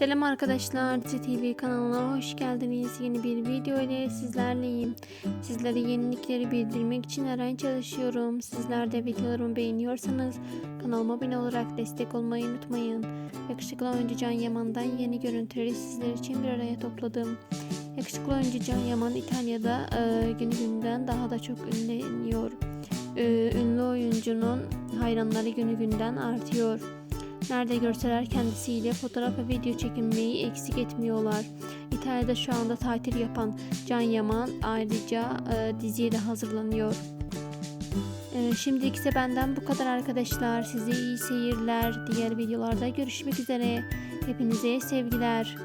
Selam arkadaşlar, TV kanalına hoş geldiniz. Yeni bir video ile sizlerleyim. Sizlere yenilikleri bildirmek için her an çalışıyorum. Sizler de videolarımı beğeniyorsanız kanalıma abone olarak destek olmayı unutmayın. Yakışıklı oyuncu Can Yaman'dan yeni görüntüleri sizler için bir araya topladım. Yakışıklı oyuncu Can Yaman İtalya'da e, günü günden daha da çok ünleniyor. E, ünlü oyuncunun hayranları günü günden artıyor. Nerede görseler kendisiyle fotoğraf ve video çekinmeyi eksik etmiyorlar. İtalya'da şu anda tatil yapan Can Yaman ayrıca e, diziye de hazırlanıyor. E, şimdilik ise benden bu kadar arkadaşlar. Size iyi seyirler. Diğer videolarda görüşmek üzere. Hepinize sevgiler.